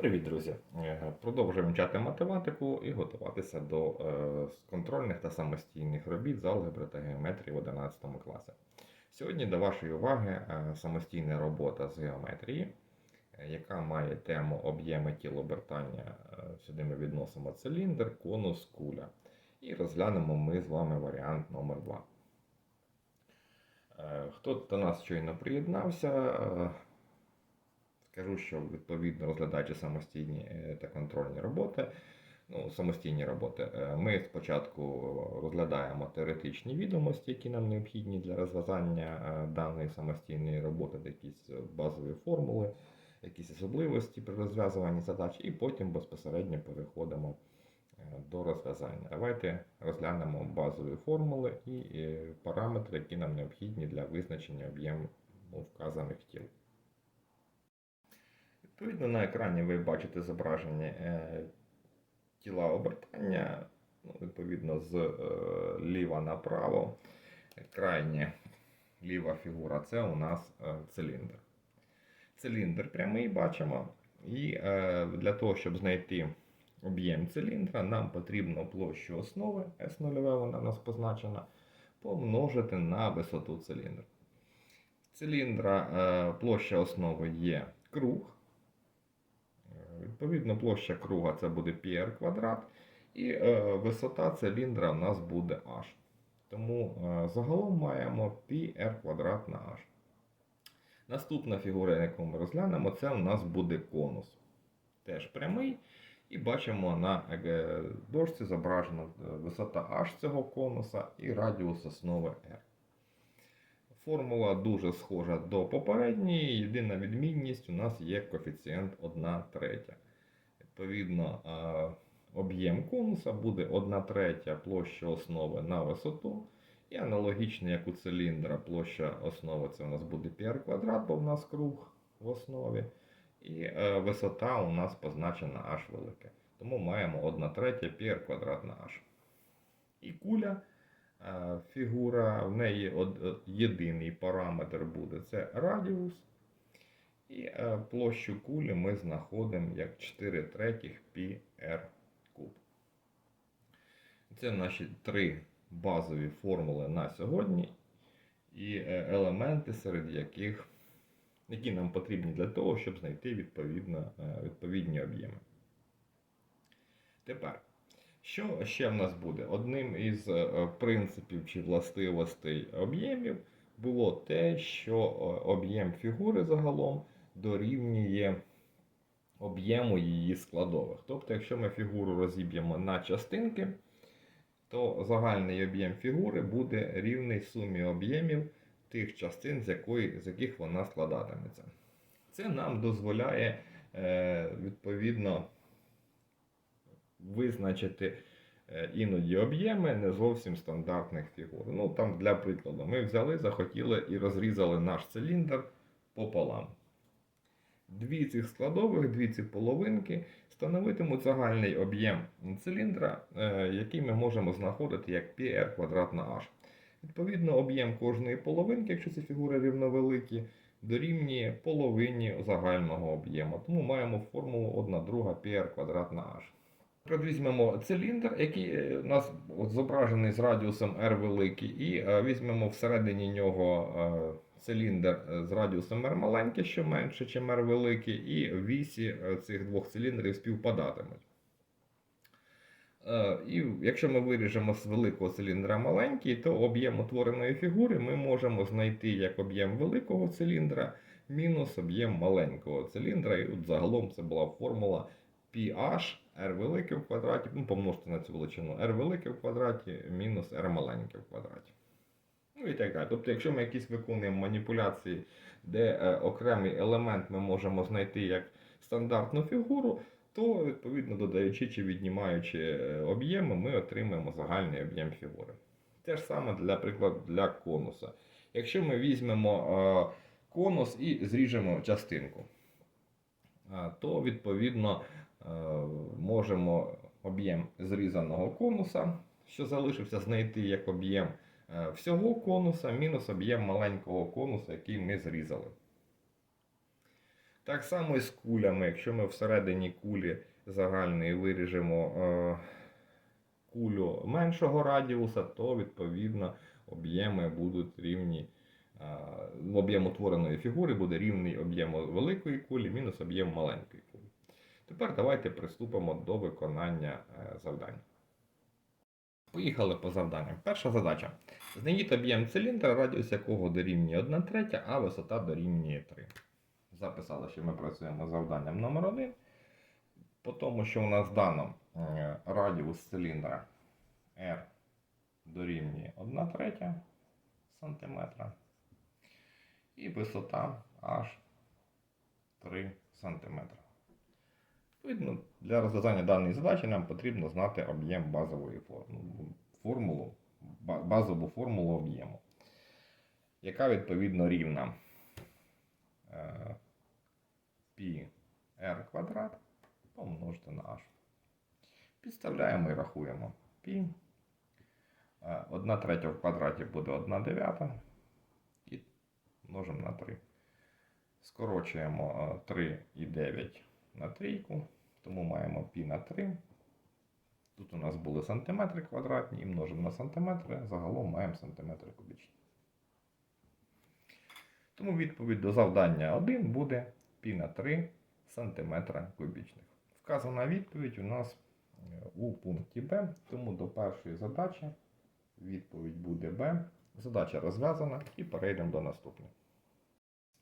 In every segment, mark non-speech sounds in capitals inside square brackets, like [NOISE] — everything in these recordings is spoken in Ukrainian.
Привіт, друзі! Е, Продовжуємо вчати математику і готуватися до е, контрольних та самостійних робіт з алгебри та геометрії в 11 класі. Сьогодні до вашої уваги е, самостійна робота з геометрії, яка має тему об'єми тіл обертання. Сюди ми відносимо циліндр, конус, куля. І розглянемо ми з вами варіант номер 2. Хто до нас щойно приєднався, Скажу, що відповідно розглядаючи самостійні е, та контрольні роботи, ну, самостійні роботи, е, ми спочатку розглядаємо теоретичні відомості, які нам необхідні для розв'язання е, даної самостійної роботи, якісь базові формули, якісь особливості при розв'язуванні задач, і потім безпосередньо переходимо до розв'язання. Давайте розглянемо базові формули і параметри, які нам необхідні для визначення об'єму вказаних тіл. Відповідно, на екрані ви бачите зображення е, тіла обертання, ну, відповідно, з е, ліва направо. Крайня ліва фігура це у нас е, циліндр. Циліндр прямий бачимо. І для того, щоб знайти об'єм циліндра, нам потрібно площу основи S0, вона у нас позначена, помножити на висоту циліндра. Циліндра площа основи є круг. Відповідно, площа круга це буде πr квадрат, і е, висота циліндра у нас буде h. Тому е, загалом маємо πr квадрат на h. Наступна фігура, яку ми розглянемо, це у нас буде конус. Теж прямий. І бачимо на е, дошці зображена висота h цього конуса і радіус основи r. Формула дуже схожа до попередньої. Єдина відмінність у нас є коефіцієнт 1 третя. Відповідно, об'єм конуса буде 1 третя площа основи на висоту. І аналогічно, як у циліндра, площа основи це у нас буде πr квадрат, бо в нас круг в основі. І е, висота у нас позначена h велике. Тому маємо 1 третя πr квадрат на h. І куля фігура, в неї єдиний параметр буде це радіус. І е, площу кулі ми знаходимо як 4 третіх πr куб. Це наші три базові формули на сьогодні. І е, елементи, серед яких які нам потрібні для того, щоб знайти е, відповідні об'єми. Тепер. Що ще в нас буде? Одним із е, принципів чи властивостей об'ємів було те, що е, об'єм фігури загалом дорівнює об'єму її складових. Тобто, якщо ми фігуру розіб'ємо на частинки, то загальний об'єм фігури буде рівний сумі об'ємів тих частин, з, якої, з яких вона складатиметься. Це нам дозволяє е, відповідно визначити е, іноді об'єми не зовсім стандартних фігур. Ну, там Для прикладу, ми взяли, захотіли і розрізали наш циліндр пополам. Дві цих складових, дві ці половинки становитимуть загальний об'єм циліндра, е, який ми можемо знаходити як πr квадрат на h. Відповідно, об'єм кожної половинки, якщо ці фігури рівновеликі, дорівнює половині загального об'єму. Тому маємо формулу 1 друга πr квадрат на h. Візьмемо циліндр, який е, у нас от зображений з радіусом R великий, і е, візьмемо всередині нього е, циліндр з радіусом R маленький, що менше, ніж R великий, і вісі цих двох циліндрів співпадатимуть. І якщо ми виріжемо з великого циліндра маленький, то об'єм утвореної фігури ми можемо знайти як об'єм великого циліндра мінус об'єм маленького циліндра. І от загалом це була формула pH r велике в квадраті, ну, помножте на цю величину r велике в квадраті мінус r маленьке в квадраті. Ну і так далі. Тобто, якщо ми якісь виконуємо маніпуляції, де е, окремий елемент ми можемо знайти як стандартну фігуру, то, відповідно, додаючи чи віднімаючи е, об'єми, ми отримаємо загальний об'єм фігури. Те ж саме, для прикладу, для конуса. Якщо ми візьмемо е, конус і зріжемо частинку, е, то відповідно можемо об'єм зрізаного конуса, що залишився, знайти як об'єм е, всього конуса, мінус об'єм маленького конуса, який ми зрізали. Так само і з кулями. Якщо ми всередині кулі загальної виріжемо е, кулю меншого радіуса, то відповідно об'єми будуть рівні. е, Об'єм утвореної фігури буде рівний об'єму великої кулі мінус об'єм маленької. Тепер давайте приступимо до виконання е, завдань. Поїхали по завданням. Перша задача. Знайдіть об'єм циліндра, радіус якого дорівнює 1 третя, а висота дорівнює 3. Записали, що ми працюємо з завданням номер 1 По тому, що у нас дано е, радіус циліндра R дорівнює 1 третя сантиметра і висота H 3 сантиметра. Відповідно, для розв'язання даної задачі нам потрібно знати об'єм базової формули, формулу, базову формулу об'єму, яка відповідно рівна е, π r квадрат помножити на h. Підставляємо і рахуємо π. 1 третя в квадраті буде 1 дев'ята і множимо на 3. Скорочуємо 3 і 9 на трійку, тому маємо π на 3. Тут у нас були сантиметри квадратні і множимо на сантиметри, загалом маємо сантиметри кубічні. Тому відповідь до завдання 1 буде π на 3 сантиметра кубічних. Вказана відповідь у нас е, у пункті Б, тому до першої задачі відповідь буде Б. Задача розв'язана і перейдемо до наступної.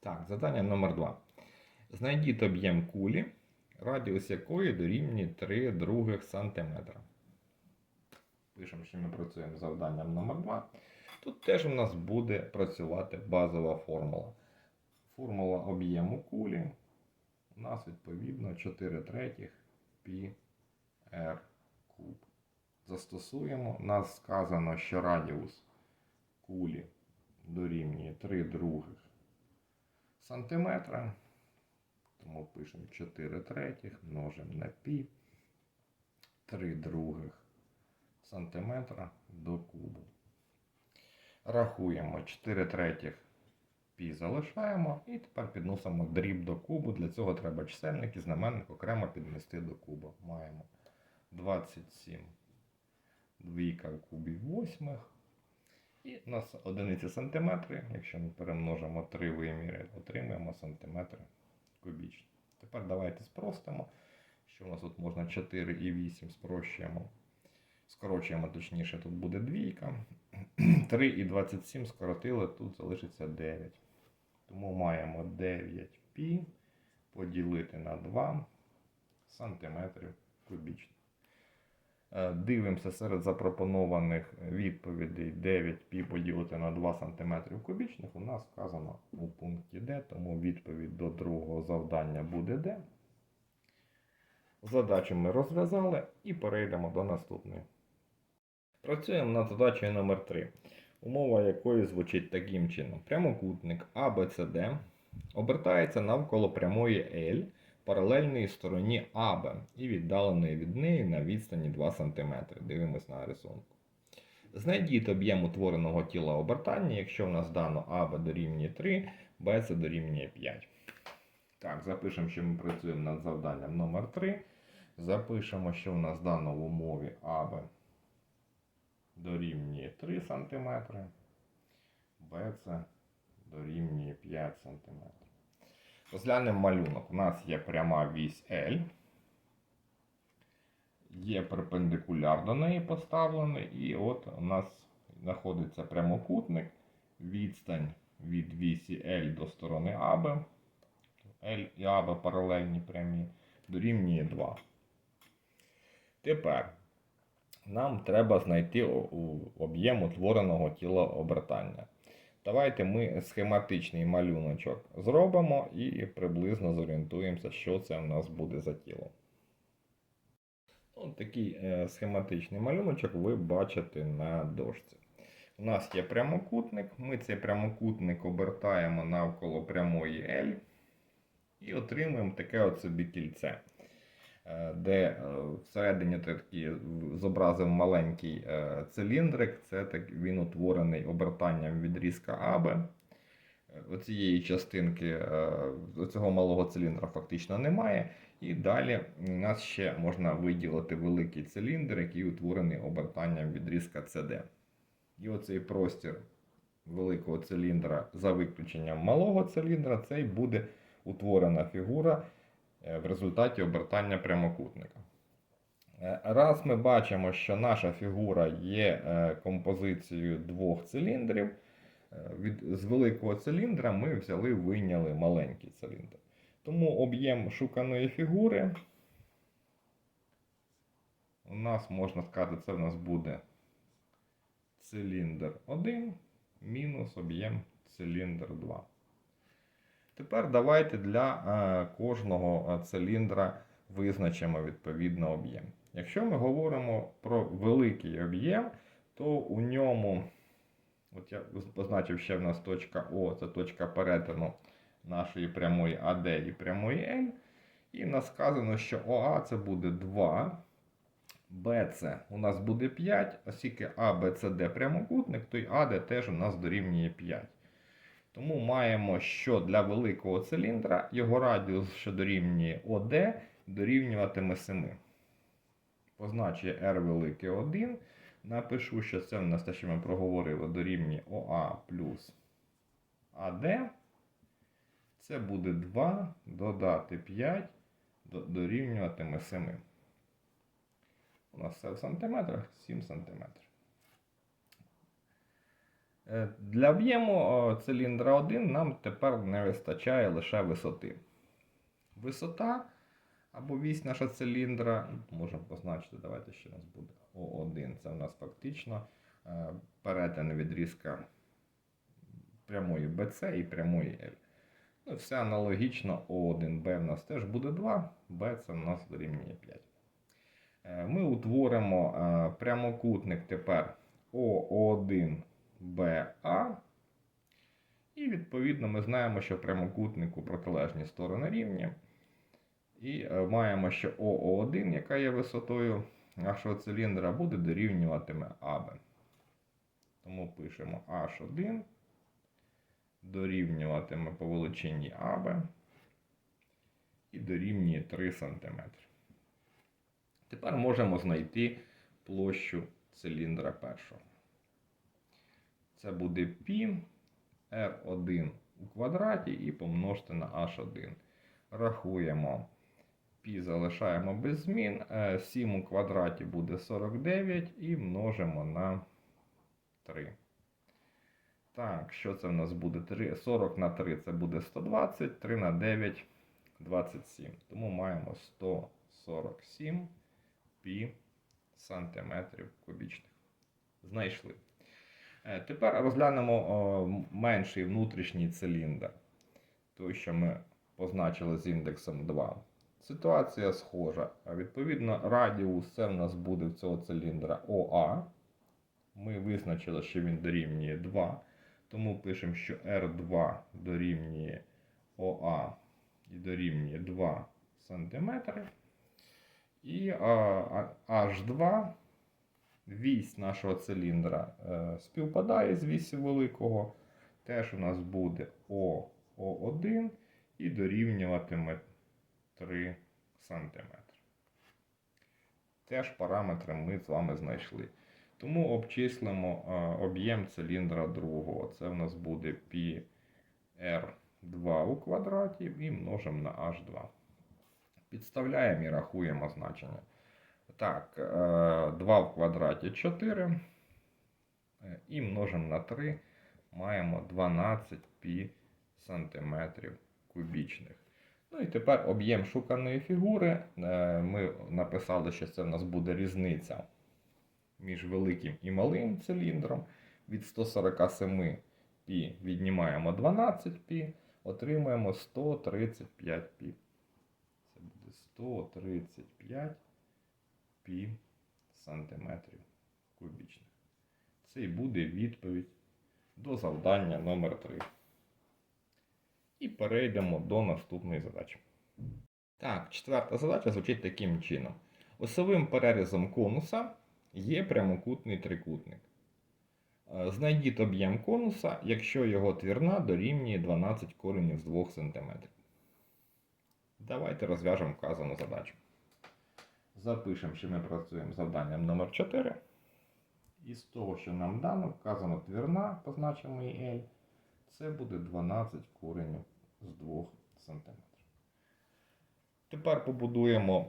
Так, завдання номер 2. Знайдіть об'єм кулі, радіус якої дорівнює 3 других сантиметра. Пишемо, що ми працюємо з завданням номер 2. Тут теж у нас буде працювати базова формула. Формула об'єму кулі у нас відповідно 4 третіх π r куб. Застосуємо. У нас сказано, що радіус кулі дорівнює 3 других сантиметра. Тому пишемо 4 третіх, множимо на пі 3 других сантиметра до кубу. Рахуємо 4 третіх пі залишаємо і тепер підносимо дріб до кубу. Для цього треба чисельник і знаменник окремо піднести до куба. Маємо 27 двійка в кубі восьмих. І у нас одиниці сантиметри. Якщо ми перемножимо три виміри, отримаємо сантиметри кубічні. Тепер давайте спростимо, що у нас тут можна 4 і 8 спрощуємо. Скорочуємо точніше, тут буде двійка. [CLEARS THROAT] 3 і 27 скоротили, тут залишиться 9. Тому маємо 9 π поділити на 2 сантиметрів кубічних. Е, Дивимося серед запропонованих відповідей 9 пі поділити на 2 см кубічних. У нас вказано у пункті Д, тому відповідь до другого завдання буде Д. Задачу ми розв'язали і перейдемо до наступної. Працюємо над задачею номер 3 умова якої звучить таким чином: прямокутник ABCD обертається навколо прямої L паралельної стороні АБ і віддаленої від неї на відстані 2 см. Дивимось на рисунку. Знайдіть об'єм утвореного тіла обертання, якщо в нас дано АБ дорівнює 3, БЦ дорівнює 5. Так, запишемо, що ми працюємо над завданням номер 3 Запишемо, що в нас дано в умові АБ дорівнює 3 см, БЦ дорівнює 5 см. Розглянемо малюнок. У нас є пряма вісь L, є перпендикуляр до неї поставлений, і от у нас знаходиться прямокутник, відстань від вісі L до сторони АБ. L і АБ паралельні прямі, дорівнює 2. Тепер нам треба знайти об'єм утвореного тіла обертання. Давайте ми схематичний малюночок зробимо і приблизно зорієнтуємося, що це в нас буде за тіло. Ось такий е, схематичний малюночок ви бачите на дошці. У нас є прямокутник, ми цей прямокутник обертаємо навколо прямої L і отримуємо таке от собі кільце, де е, всередині такий зобразив маленький е, циліндрик, це так, він утворений обертанням відрізка АБ. оцієї частинки е, цього малого циліндра фактично немає. І далі у нас ще можна виділити великий циліндр, який утворений обертанням відрізка CD. І оцей простір великого циліндра за виключенням малого циліндра, це й буде утворена фігура е, в результаті обертання прямокутника. Е, Раз ми бачимо, що наша фігура є е, композицією двох циліндрів, е, від, з великого циліндра ми взяли, вийняли маленький циліндр. Тому об'єм шуканої фігури у нас можна сказати, це в нас буде циліндр 1 мінус об'єм циліндр 2. Тепер давайте для е, кожного е, циліндра визначимо відповідно об'єм. Якщо ми говоримо про великий об'єм, то у ньому, от я позначив ще в нас точка О, це точка перетину нашої прямої АД і прямої L. І в нас сказано, що ОА це буде 2, БЦ у нас буде 5, оскільки АБЦД прямокутник, то й АД теж у нас дорівнює 5. Тому маємо, що для великого циліндра його радіус, що дорівнює ОД, дорівнюватиме 7. Позначую R велике 1. Напишу, що це в нас те, що ми проговорили, дорівнює ОА плюс АД. Це буде 2 додати 5 дорівнюватиме 7. У нас все в сантиметрах 7 сантиметрів. Е, Для об'єму циліндра 1 нам тепер не вистачає лише висоти. Висота або вісь наша циліндра, ну, можемо позначити, давайте ще у нас буде О1. Це у нас фактично е, перетин відрізка прямої BC і прямої L. Ну, все аналогічно О1Б в нас теж буде 2, Б це у нас дорівнює 5. Е, Ми утворимо прямокутник тепер ОО1БА. І відповідно ми знаємо, що в прямокутнику протилежні сторони рівні. І е, маємо, що ОО1, яка є висотою нашого циліндра, буде дорівнюватиме АБ. Тому пишемо H1 дорівнюватиме по величині АБ і дорівнює 3 см. Тепер можемо знайти площу циліндра першого. Це буде π R1 у квадраті і помножити на H1. Рахуємо π залишаємо без змін. 7 у квадраті буде 49 і множимо на 3. Так, що це в нас буде? 3, 40 на 3 це буде 120, 3 на 9 27. Тому маємо 147 пі сантиметрів кубічних. Знайшли. Е, Тепер розглянемо менший внутрішній циліндр. Той, що ми позначили з індексом 2. Ситуація схожа. Відповідно, радіус це в нас буде в цього циліндра ОА. Ми визначили, що він дорівнює 2. Тому пишемо, що R2 дорівнює ОА і дорівнює 2 см. І а, а, H2 вісь нашого циліндра е, співпадає з вісю великого. Теж у нас буде О, О1 і дорівнюватиме 3 см. Теж параметри ми з вами знайшли. Тому обчислимо е, об'єм циліндра другого. Це в нас буде πr2 у квадраті і множимо на h2. Підставляємо і рахуємо значення. Так, 2 в квадраті 4. е, І множимо на 3. Маємо 12 пі сантиметрів кубічних. Ну і тепер об'єм шуканої фігури. Е, Ми написали, що це в нас буде різниця між великим і малим циліндром. Від 147 пі віднімаємо 12 пі, отримаємо 135 пі. Це буде 135 пі сантиметрів кубічних. Це і буде відповідь до завдання номер 3. І перейдемо до наступної задачі. Так, четверта задача звучить таким чином. Осовим перерізом конуса є прямокутний трикутник. Е, Знайдіть об'єм конуса, якщо його твірна дорівнює 12 коренів з 2 см. Давайте розв'яжемо вказану задачу. Запишемо, що ми працюємо з завданням номер 4. І з того, що нам дано, вказано твірна, позначимо її L, це буде 12 коренів з 2 см. Тепер побудуємо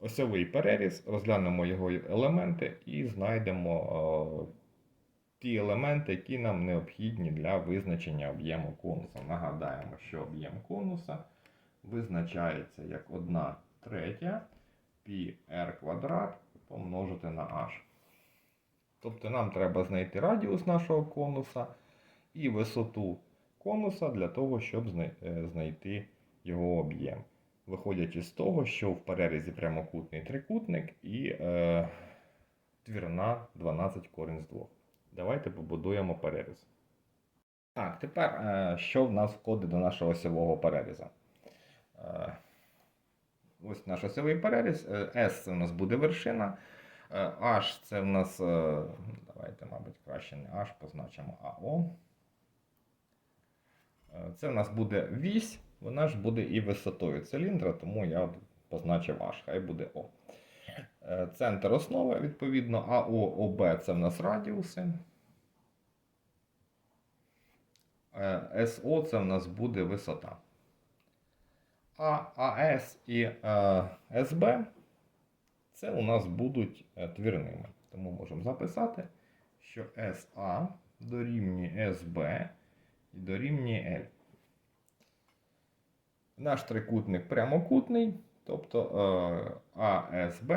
осьовий переріз, розглянемо його елементи і знайдемо е, ті елементи, які нам необхідні для визначення об'єму конуса. Нагадаємо, що об'єм конуса визначається як 1 третя πr квадрат помножити на h. Тобто нам треба знайти радіус нашого конуса і висоту конуса для того, щоб е, знайти його об'єм. Виходячи з того, що в перерізі прямокутний трикутник і е, твірна 12 корінь з 2. Давайте побудуємо переріз. Так, тепер е, що в нас входить до нашого осьового переріза? Е, ось наш осьовий переріз. Е, S це в нас буде вершина. Е, H це в нас. е, Давайте, мабуть, краще не H, позначимо АО. Е, Це в нас буде вісь, вона ж буде і висотою циліндра, тому я позначив H, хай буде О. Е, Центр основи, відповідно, АО, ОБ це в нас радіуси. Е, СО це в нас буде висота. А АС і е, СБ це у нас будуть е, твірними. Тому можемо записати, що СА дорівнює СБ і дорівнює L. Наш трикутник прямокутний, тобто е, АСБ,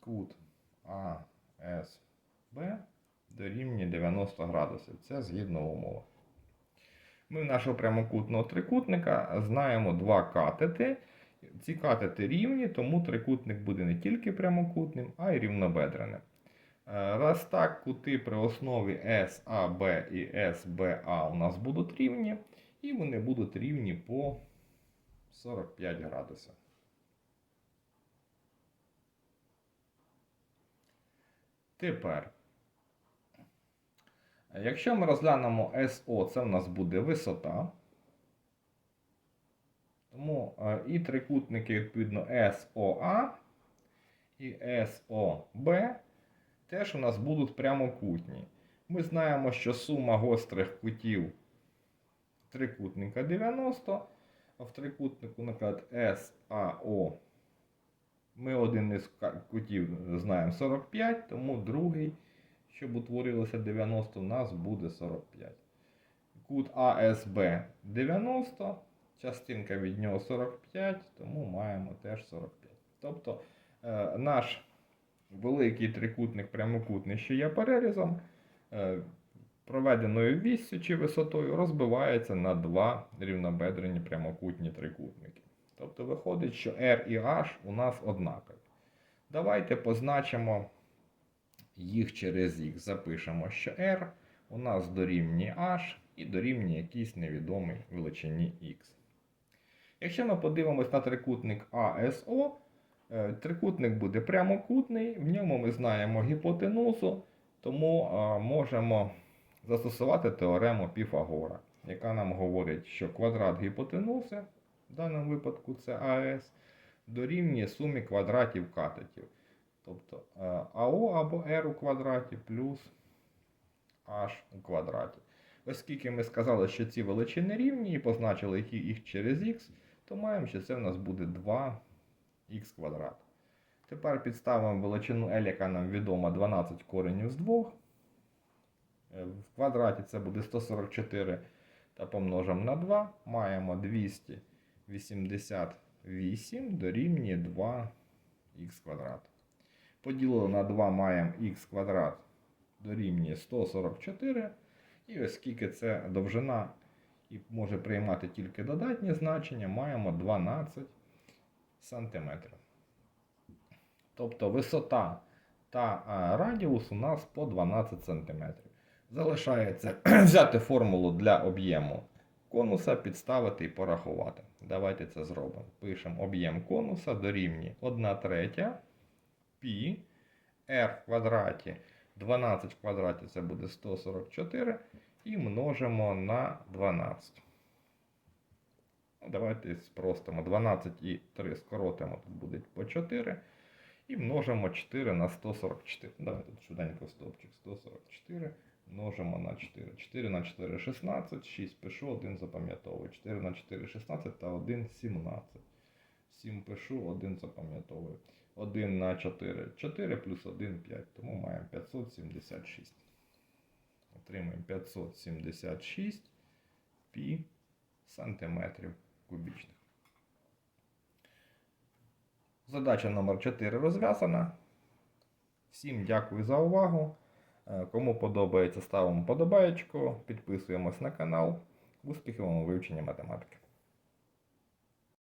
кут АСБ дорівнює 90 градусів. Це згідно умови. Ми в нашого прямокутного трикутника знаємо два катети. Ці катети рівні, тому трикутник буде не тільки прямокутним, а й рівнобедреним. Е, Раз так, кути при основі SAB і SBA у нас будуть рівні, і вони будуть рівні по 45 градусів. Тепер, якщо ми розглянемо SO, це в нас буде висота. Тому е, і трикутники, відповідно, SOA і SOB теж у нас будуть прямокутні. Ми знаємо, що сума гострих кутів трикутника 90, а в трикутнику, наприклад, SAO ми один із кутів знаємо 45, тому другий, щоб утворилося 90, у нас буде 45. Кут АСБ 90, частинка від нього 45, тому маємо теж 45. Тобто е, наш великий трикутник прямокутний, що є перерізом, е, проведеною віссю чи висотою розбивається на два рівнобедрені прямокутні трикутники. Тобто виходить, що R і H у нас однакові. Давайте позначимо їх через X. Запишемо, що R у нас дорівнює H і дорівнює якійсь невідомій величині X. Якщо ми подивимось на трикутник ASO, е, трикутник буде прямокутний, в ньому ми знаємо гіпотенузу, тому е, можемо застосувати теорему Піфагора, яка нам говорить, що квадрат гіпотенузи, в даному випадку це АС, дорівнює сумі квадратів катетів. АО або R у квадраті плюс H у квадраті. Оскільки ми сказали, що ці величини рівні і позначили їх- їх через х, то маємо, що це в нас буде 2х квадрат. Тепер підставимо величину L, яка нам відома 12 коренів з 2. Е, В квадраті це буде 144 та помножимо на 2. Маємо 288 дорівнює 2х квадрат. Поділили на 2 маємо х квадрат дорівнює 144. І оскільки це довжина і може приймати тільки додатні значення, маємо 12 см. Тобто висота та радіус у нас по 12 см. Залишається [CLEARS THROAT] взяти формулу для об'єму конуса, підставити і порахувати. Давайте це зробимо. Пишемо об'єм конуса дорівнює 1 третя π r в квадраті 12 в квадраті це буде 144 і множимо на 12. Ну, Давайте спростимо. 12 і 3 скоротимо, тут буде по 4. І множимо 4 на 144. Давайте тут швиденько стовпчик. 144 множимо на 4. 4 на 4 16, 6 пишу, 1 запам'ятовую. 4 на 4 16 та 1 17. 7 пишу, 1 запам'ятовую. 1 на 4 4 плюс 1 5. Тому маємо 576. Отримаємо 576 пі сантиметрів кубічних. Задача номер 4 розв'язана. Всім дякую за увагу. Е, Кому подобається, ставимо подобаєчку, підписуємось на канал. Успіхів вам у вивченні математики.